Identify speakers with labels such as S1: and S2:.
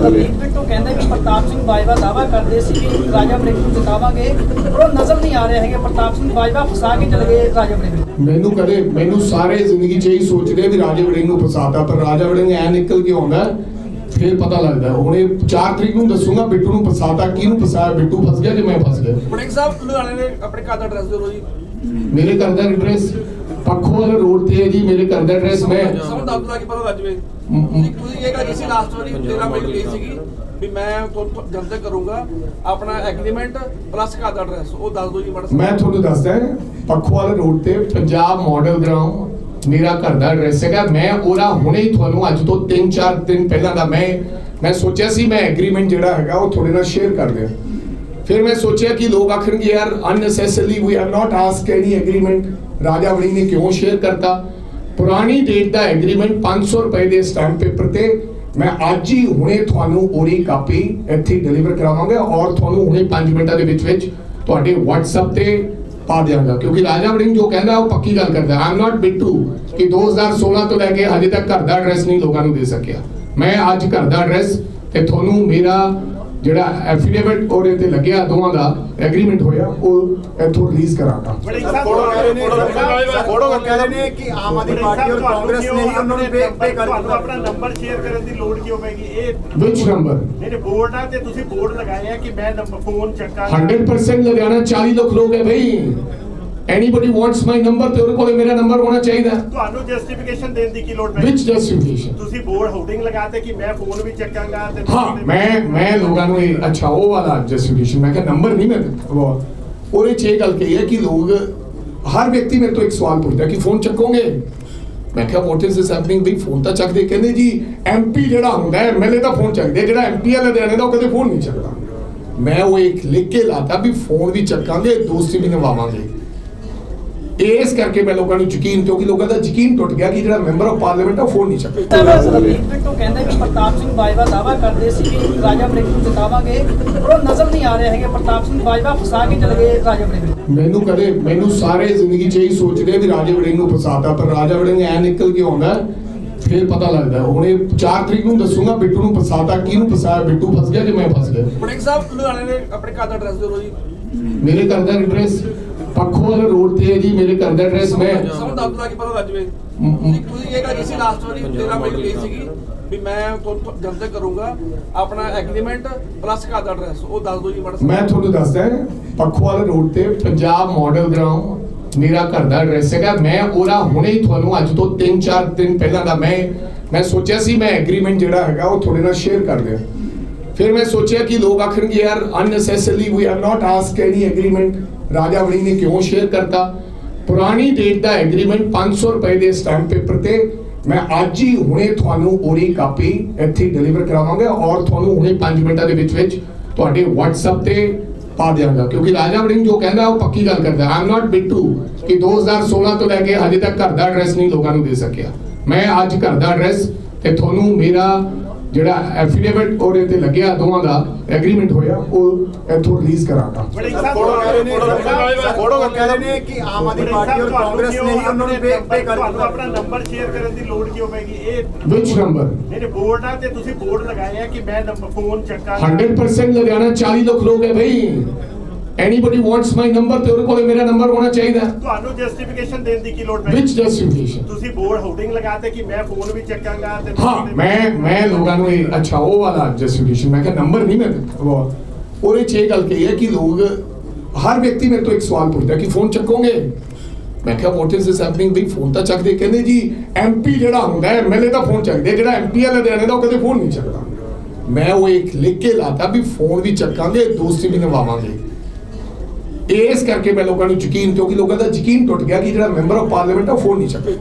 S1: ਰਵਨੀਤ ਬਿੱਟੂ ਕਹਿੰਦੇ ਵੀ ਪ੍ਰਤਾਪ ਸਿੰਘ ਬਾਜਵਾ ਦਾਵਾ ਕਰਦੇ ਸੀ ਕਿ ਰਾਜਾ ਵੜਿੰਗ ਨੂੰ ਜਿਤਾਵਾਂਗੇ ਪਰ ਉਹ ਨਜ਼ਰ ਨਹੀਂ ਆ ਰਹੇ ਹੈਗੇ। ਪ੍ਰਤਾਪ ਸਿੰਘ ਬਾਜਵਾ ਫਸਾ ਕੇ ਚਲੇ ਗਏ ਰਾਜਾ ਵੜਿੰਗ ਨੂੰ
S2: ਮੈਨੂੰ ਕਦੇ ਮੈਨੂੰ ਸਾਰੇ ਜ਼ਿੰਦਗੀ 'ਚ ਇਹੀ ਸੋਚਦੇ ਵੀ ਰਾਜਾ ਵੜਿੰਗ ਨੂੰ ਫਸਾਤਾ ਪਰ ਰਾਜਾ ਵੜਿੰਗ ਐ ਨਿਕਲ ਕੇ ਆਉਂਦਾ ਫਿਰ ਪਤਾ ਲੱਗਦਾ। ਹੁਣ ਇਹ 4 ਤਰੀਕ ਨੂੰ ਦੱਸੂਗਾ ਬਿੱਟੂ ਨੂੰ ਫਸਾਤਾ ਕਿਹਨੂੰ ਫਸਾਇਆ ਬਿੱਟੂ ਫਸ ਗਿਆ ਜੇ ਮੈਂ ਫਸ ਗਿਆ?
S3: ਵੜਿੰਗ ਸਾਹਿਬ ਲੁਧਿਆਣੇ ਦੇ ਆਪਣੇ ਘਰ ਦਾ ਐਡਰੈਸ ਦਿਓ ਜੀ।
S2: ਮੇਰੇ ਘਰ ਦਾ ਐਡਰੈਸ ਪੱਖੋਵਾਲ ਰੋਡ ਤੇ ਹੈ ਜੀ ਮੇਰੇ ਘਰ ਦਾ ਐਡਰੈਸ ਮੈਂ
S3: ਸਭ ਦੱਸ ਦਾ ਕੀ ਪਤਾ ਲੱਜ ਵੇ
S2: ਮ- ਮ-
S3: ਤੁਸੀਂ ਤੁਸੀਂ ਇਹ ਗੱਲ ਕੀਤੀ ਲਾਸਟ ਵਾਰੀ 13 ਮਿੰਟ ਗਈ ਸੀਗੀ ਵੀ ਮੈਂ ਤੁਹਾਨੂੰ ਜਲਦ ਕਰੂੰਗਾ ਆਪਣਾ ਐਗਰੀਮੈਂਟ ਪਲੱਸ ਘਰ ਦਾ ਐਡਰੈਸ ਉਹ ਦੱਸ ਦਿਓ ਜੀ ਮਾੜਾ
S2: ਮੈਂ ਤੁਹਾਨੂੰ ਦੱਸਦਾ ਪੱਖੋਵਾਲ ਰੋਡ ਤੇ ਪੰਜਾਬ ਮਾਡਲ ਗਰਾਊਂਡ ਮੇਰਾ ਘਰ ਦਾ ਐਡਰੈਸ ਹੈਗਾ। ਮੈਂ ਉਹਦਾ ਹੁਣੇ ਹੀ ਤੁਹਾਨੂੰ ਅੱਜ ਤੋਂ 3-4 ਦਿਨ ਪਹਿਲਾਂ ਦਾ ਮੈਂ ਮੈਂ ਸੋਚਿਆ ਸੀ ਮੈਂ ਐਗਰੀਮੈਂਟ ਜਿਹੜਾ ਹੈਗਾ ਉਹ ਤੁਹਾਡੇ ਨਾਲ ਸ਼ੇਅਰ ਕਰ ਦਿਆਂ। ਫਿਰ ਮੈਂ ਸੋਚਿਆ ਕਿ ਲੋਕ ਆਖਣਗੇ ਯਾਰ unnecessary we are not ask any agreement Raja Warring ਨੇ ਕਿਉਂ ਸ਼ੇਅਰ ਕਰਤਾ ਪੁਰਾਣੀ ਡੇਟ ਦਾ ਐਗਰੀਮੈਂਟ 500 ਰੁਪਏ ਦੇ ਸਟੈਂਪ ਪੇਪਰ ਤੇ ਮੈਂ ਅੱਜ ਹੀ ਹੁਣੇ ਤੁਹਾਨੂੰ ਉਹਦੀ ਕਾਪੀ ਇੱਥੇ ਡਿਲੀਵਰ ਕਰਾਵਾਂਗਾ ਔਰ ਤੁਹਾਨੂੰ ਹੁਣੇ 5 ਮਿੰਟਾਂ ਦੇ ਵਿੱਚ ਵਿੱਚ ਤੁਹਾਡੇ WhatsApp ਤੇ ਪਾ ਦਿਆਂਗਾ। ਕਿਉਂਕਿ ਰਾਜਾ ਵੜਿੰਗ ਜੋ ਕਹਿੰਦਾ, ਉਹ ਪੱਕੀ ਗੱਲ ਕਰਦਾ। ਆਈ ਨਾਟ ਬਿੱਟੂ ਕਿ 2016 ਤੋਂ ਲੈ ਕੇ ਹਜੇ ਤੱਕ ਘਰ ਦਾ ਐਡਰੈਸ ਨਹੀਂ ਲੋਕਾਂ ਨੂੰ ਦੇ ਸਕਿਆ। ਮੈਂ ਅੱਜ ਘਰ ਦਾ ਐਡਰੈਸ ਤੇ ਤੁਹਾਨੂੰ ਮੇਰਾ ਜਿਹੜਾ ਐਫੀਡੇਵਿਟ ਉਹਦੇ ਤੇ ਲੱਗਿਆ ਦੋਵਾਂ ਦਾ ਐਗਰੀਮੈਂਟ ਹੋਇਆ ਉਹ ਇੱਥੋਂ ਰਿਲੀਜ਼ ਕਰਾਂਗਾ
S4: ਫੋਟੋ ਕਹਿ ਰਹੇ ਨੇ ਕਿ ਆਮ ਆਦਮੀ ਪਾਰਟੀ ਔਰ ਕਾਂਗਰਸ ਨੇ ਹੀ ਉਹਨਾਂ ਨੂੰ ਪੇ ਪੇ ਕਰ
S5: ਤੁਹਾਨੂੰ ਆਪਣਾ ਨੰਬਰ ਸ਼ੇਅਰ ਕਰਨ ਦੀ ਲੋੜ ਕਿਉਂ ਪੈਗੀ ਇਹ
S2: ਵਿਚ ਨੰਬਰ
S5: ਜਿਹੜੇ ਬੋਰਡ ਆ ਤੇ ਤੁਸੀਂ ਬੋਰਡ ਲਗਾਏ ਆ ਕਿ ਮੈਂ ਨੰਬਰ ਫੋਨ ਚੱਕਾਂਗਾ
S2: 100% ਲੁਧਿਆਣਾ 40 ਲੱਖ ਲੋਕ ਹੈ ਭਾਈ ਐਨੀਬਾਡੀ ਵਾਂਟਸ ਮਾਈ ਨੰਬਰ ਤੇ ਉਹਦੇ ਕੋਲ ਮੇਰਾ ਨੰਬਰ ਹੋਣਾ ਚਾਹੀਦਾ।
S5: ਤੁਹਾਨੂੰ ਜਸਟੀਫਿਕੇਸ਼ਨ ਦੇਣ ਦੀ ਕੀ ਲੋੜ ਪੈ
S2: ਵਿਚ ਜਸਟੀਫਿਕੇਸ਼ਨ
S5: ਤੁਸੀਂ ਬੋਰਡ ਹੋਰਡਿੰਗ ਲਗਾਤੇ ਕਿ ਮੈਂ ਫੋਨ ਵੀ ਚੱਕਾਂਗਾ ਤੇ
S2: ਹਾਂ ਮੈਂ ਮੈਂ ਲੋਕਾਂ ਨੂੰ ਇਹ ਅੱਛਾ ਉਹ ਵਾਲਾ ਜਸਟੀਫਿਕੇਸ਼ਨ ਮੈਂ ਕਿਹਾ ਨੰਬਰ ਨਹੀਂ ਮੈਂ ਉਹ ਉਹਦੇ ਚ ਇਹ ਗੱਲ ਕਹੀ ਹੈ ਕਿ ਲੋਕ ਹਰ ਵਿਅਕਤੀ ਮੇਰੇ ਤੋਂ ਇੱਕ ਸਵਾਲ ਪੁੱਛਦਾ ਕਿ ਫੋਨ ਚੱਕੋਗੇ? ਮੈਂ ਕਿਹਾ ਵਾਟ ਇਜ਼ ਦਿਸ ਹੈਪਨਿੰਗ ਵੀ ਫੋਨ ਤਾਂ ਚੱਕਦੇ। ਕਹਿੰਦੇ ਜੀ ਐਮਪੀ ਜਿਹੜਾ ਹੁੰਦਾ ਹੈ ਐਮਐਲਏ ਦਾ ਫੋਨ ਚੱਕਦੇ। ਜਿਹੜਾ ਐਮਪੀ ਵਾਲਾ ਦੇਣੇ ਦਾ ਉਹ ਕਦੇ ਫੋਨ ਨਹੀਂ ਚੱਕਦਾ। ਮੈਂ ਉਹ ਇੱਕ ਲਿਖ ਕੇ ਲਾਤਾ ਵੀ ਫੋਨ ਵੀ ਚੱਕਾਂਗੇ ਦੋਸਤੀ ਵੀ ਨਿਭਾਵਾਂਗੇ। ਇਸ ਕਰਕੇ ਮੈਂ ਲੋਕਾਂ ਨੂੰ ਯਕੀਨ ਕਿਉਂਕਿ ਲੋਕਾਂ ਦਾ ਯਕੀਨ ਟੁੱਟ ਗਿਆ ਕਿ ਜਿਹੜਾ ਮੈਂਬਰ ਆਫ ਪਾਰਲੀਮੈਂਟ ਆ ਫੋਨ ਨਹੀਂ ਚੱਕਦਾ।
S1: ਬਿੱਟੂ ਕਹਿੰਦੇ ਵੀ ਪ੍ਰਤਾਪ ਸਿੰਘ ਬਾਜਵਾ ਦਾਵਾ ਕਰਦੇ ਸੀ ਕਿ ਰਾਜਾ ਵੜਿੰਗ ਨੂੰ ਜਿਤਾਵਾਂਗੇ ਪਰ ਉਹ ਨਜ਼ਰ ਨਹੀਂ ਆ ਰਹੇ ਹੈਗੇ। ਪ੍ਰਤਾਪ ਸਿੰਘ ਬਾਜਵਾ ਫਸਾ ਕੇ ਚਲੇ ਗਏ ਰਾਜਾ ਵੜਿੰਗ ਨੂੰ
S2: ਮੈਨੂੰ ਕਦੇ ਮੈਨੂੰ ਸਾਰੇ ਜ਼ਿੰਦਗੀ 'ਚ ਇਹੀ ਸੋਚਦੇ ਵੀ ਰਾਜਾ ਵੜਿੰਗ ਨੂੰ ਫਸਾਤਾ ਪਰ ਰਾਜਾ ਵੜਿੰਗ ਐ ਨਿਕਲ ਕੇ ਆਉਂਦਾ ਫਿਰ ਪਤਾ ਲੱਗਦਾ। ਹੁਣ ਇਹ 4 ਤਰੀਕ ਨੂੰ ਦੱਸੂਗਾ ਬਿੱਟੂ ਨੂੰ ਫਸਾਤਾ ਕਿਹਨੂੰ ਫਸਾਇਆ ਬਿੱਟੂ ਫਸ ਗਿਆ ਜੇ ਮੈਂ ਫਸ ਗਿਆ?
S3: ਵੜਿੰਗ ਸਾਹਿਬ ਲੁਧਿਆਣੇ ਦੇ ਆਪਣੇ ਘਰ ਦਾ ਐਡਰੈਸ ਦਿਓ ਜੀ।
S2: ਮੇਰੇ ਘਰ ਦਾ ਐਡਰੈਸ ਪੱਖੋਵਾਲ ਰੋਡ ਤੇ ਹੈ ਜੀ ਮੇਰੇ ਘਰ ਦਾ ਐਡਰੈਸ ਮੈਂ
S3: ਸਭ ਦਾ ਕੀ ਪਤਾ ਲੱਜ ਵੇ
S2: ਮ- ਮ-
S3: ਤੁਸੀਂ ਇਹ ਗੱਲ ਕੀਤੀ ਲਾਸਟ ਵਾਰੀ 13 ਮਿੰਟ ਗਈ ਸੀਗੀ ਵੀ ਮੈਂ ਤੁਹਾਨੂੰ ਜਲਦ ਕਰੂੰਗਾ ਆਪਣਾ ਐਗਰੀਮੈਂਟ ਪਲੱਸ ਘਰ ਦਾ ਐਡਰੈਸ ਉਹ ਦੱਸ ਦਿਓ ਜੀ ਮਾੜਾ
S2: ਮੈਂ ਤੁਹਾਨੂੰ ਦੱਸਦਾ ਪੱਖੋਵਾਲ ਰੋਡ ਤੇ ਪੰਜਾਬ ਮਾਡਲ ਗਰਾਊਂਡ ਮੇਰਾ ਘਰ ਦਾ ਐਡਰੈਸ ਹੈਗਾ। ਮੈਂ ਉਹਦਾ ਹੁਣੇ ਹੀ ਤੁਹਾਨੂੰ ਅੱਜ ਤੋਂ 3-4 ਦਿਨ ਪਹਿਲਾਂ ਦਾ ਮੈਂ ਮੈਂ ਸੋਚਿਆ ਸੀ ਮੈਂ ਐਗਰੀਮੈਂਟ ਜਿਹੜਾ ਹੈਗਾ ਉਹ ਤੁਹਾਡੇ ਨਾਲ ਸ਼ੇਅਰ ਕਰ ਦਿਆਂ। ਫਿਰ ਮੈਂ ਸੋਚਿਆ ਕਿ ਲੋਕ ਆਖਣਗੇ ਯਾਰ unnecessary we are not ask any agreement Raja Warring ਨੇ ਕਿਉਂ ਸ਼ੇਅਰ ਕਰਤਾ ਪੁਰਾਣੀ ਡੇਟ ਦਾ ਐਗਰੀਮੈਂਟ 500 ਰੁਪਏ ਦੇ ਸਟੈਂਪ ਪੇਪਰ ਤੇ ਮੈਂ ਅੱਜ ਹੀ ਹੁਣੇ ਤੁਹਾਨੂੰ ਉਹਦੀ ਕਾਪੀ ਇੱਥੇ ਡਿਲੀਵਰ ਕਰਾਵਾਂਗਾ ਔਰ ਤੁਹਾਨੂੰ ਹੁਣੇ 5 ਮਿੰਟਾਂ ਦੇ ਵਿੱਚ ਵਿੱਚ ਤੁਹਾਡੇ WhatsApp ਤੇ ਪਾ ਦਿਆਂਗਾ। ਕਿਉਂਕਿ ਰਾਜਾ ਵੜਿੰਗ ਜੋ ਕਹਿੰਦਾ, ਉਹ ਪੱਕੀ ਗੱਲ ਕਰਦਾ। ਆਈ ਨਾਟ ਬਿੱਟੂ ਕਿ 2016 ਤੋਂ ਲੈ ਕੇ ਹਜੇ ਤੱਕ ਘਰ ਦਾ ਐਡਰੈਸ ਨਹੀਂ ਲੋਕਾਂ ਨੂੰ ਦੇ ਸਕਿਆ। ਮੈਂ ਅੱਜ ਘਰ ਦਾ ਐਡਰੈਸ ਤੇ ਤੁਹਾਨੂੰ ਮੇਰਾ ਜਿਹੜਾ ਐਫੀਡੇਵਿਟ ਉਹਦੇ ਤੇ ਲੱਗਿਆ ਦੋਵਾਂ ਦਾ ਐਗਰੀਮੈਂਟ ਹੋਇਆ ਉਹ ਇੱਥੋਂ ਰਿਲੀਜ਼ ਕਰਾਂਗਾ
S4: ਫੋਟੋ ਕਹਿ ਰਹੇ ਨੇ ਕਿ ਆਮ ਆਦਮੀ ਪਾਰਟੀ ਔਰ ਕਾਂਗਰਸ ਨੇ ਹੀ ਉਹਨਾਂ ਨੂੰ ਪੇ ਪੇ ਕਰ
S5: ਤੁਹਾਨੂੰ ਆਪਣਾ ਨੰਬਰ ਸ਼ੇਅਰ ਕਰਨ ਦੀ ਲੋੜ ਕਿਉਂ ਪੈਗੀ ਇਹ
S2: ਵਿਚ ਨੰਬਰ
S5: ਜਿਹੜੇ ਬੋਰਡ ਆ ਤੇ ਤੁਸੀਂ ਬੋਰਡ ਲਗਾਏ ਆ ਕਿ ਮੈਂ ਨੰਬਰ ਫੋਨ ਚੱਕਾਂਗਾ
S2: 100% ਲੁਧਿਆਣਾ 40 ਲੱਖ ਲੋਕ ਹੈ ਭਾਈ ਐਨੀਬਾਡੀ ਵਾਂਟਸ ਮਾਈ ਨੰਬਰ ਤੇ ਉਹਦੇ ਕੋਲ ਮੇਰਾ ਨੰਬਰ ਹੋਣਾ ਚਾਹੀਦਾ।
S5: ਤੁਹਾਨੂੰ ਜਸਟੀਫਿਕੇਸ਼ਨ ਦੇਣ ਦੀ ਕੀ ਲੋੜ ਪੈ
S2: ਵਿਚ ਜਸਟੀਫਿਕੇਸ਼ਨ
S5: ਤੁਸੀਂ ਬੋਰਡ ਹੋਰਡਿੰਗ ਲਗਾਤੇ ਕਿ ਮੈਂ ਫੋਨ ਵੀ ਚੱਕਾਂਗਾ ਤੇ
S2: ਹਾਂ ਮੈਂ ਮੈਂ ਲੋਕਾਂ ਨੂੰ ਇਹ ਅੱਛਾ ਉਹ ਵਾਲਾ ਜਸਟੀਫਿਕੇਸ਼ਨ ਮੈਂ ਕਿਹਾ ਨੰਬਰ ਨਹੀਂ ਮੈਂ ਉਹ ਉਹਦੇ ਚ ਇਹ ਗੱਲ ਕਹੀ ਹੈ ਕਿ ਲੋਕ ਹਰ ਵਿਅਕਤੀ ਮੇਰੇ ਤੋਂ ਇੱਕ ਸਵਾਲ ਪੁੱਛਦਾ ਕਿ ਫੋਨ ਚੱਕੋਗੇ? ਮੈਂ ਕਿਹਾ ਵਾਟ ਇਜ਼ ਦਿਸ ਹੈਪਨਿੰਗ ਵੀ ਫੋਨ ਤਾਂ ਚੱਕਦੇ। ਕਹਿੰਦੇ ਜੀ ਐਮਪੀ ਜਿਹੜਾ ਹੁੰਦਾ ਹੈ ਐਮਐਲਏ ਦਾ ਫੋਨ ਚੱਕਦੇ। ਜਿਹੜਾ ਐਮਪੀ ਵਾਲਾ ਦੇਣੇ ਦਾ ਉਹ ਕਦੇ ਫੋਨ ਨਹੀਂ ਚੱਕਦਾ। ਮੈਂ ਉਹ ਇੱਕ ਲਿਖ ਕੇ ਲਾਤਾ ਵੀ ਫੋਨ ਵੀ ਚੱਕਾਂਗੇ ਦੋਸਤੀ ਵੀ ਨਿਭਾਵਾਂਗੇ। ਇਸ ਕਰਕੇ ਮੈਂ ਲੋਕਾਂ ਨੂੰ ਯਕੀਨ, ਕਿਉਂਕਿ ਲੋਕਾਂ ਦਾ ਯਕੀਨ ਟੁੱਟ ਗਿਆ ਕਿ ਜਿਹੜਾ ਮੈਂਬਰ ਆਫ ਪਾਰਲੀਮੈਂਟ ਆ, ਉਹ ਫੋਨ ਨਹੀਂ ਚੱਕਦਾ